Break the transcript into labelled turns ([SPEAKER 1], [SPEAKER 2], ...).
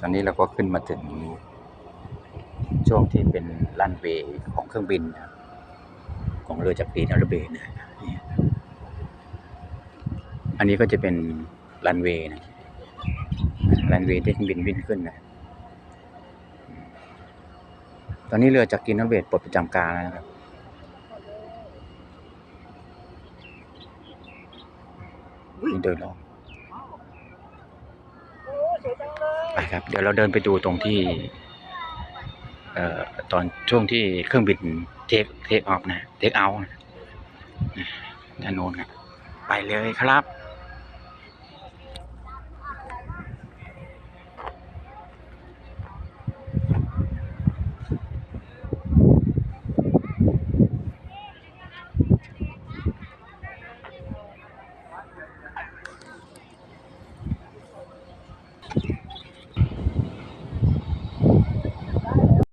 [SPEAKER 1] ตอนนี้เราก็ขึ้นมาถึง ช่วงที่เป็นลันเวย์ของเครื่องบินนะครับของเรือจักรีนรเบศนะนี่อันนี้ก็จะเป็นลันเวย์นะลันเวย์ที่เครื่องบินวิ่งขึ้นนะตอนนี้เรือจักรีนรเบศปลดประจำการแล้วนะครับนี่โดยรอบ ไปครับ เดี๋ยวเราเดินไปดูตรงที่ เอ่อตอนช่วงที่เครื่องบินเทคเทคออฟนะเทคเอานะด้านโน้นนะไปเลยครับ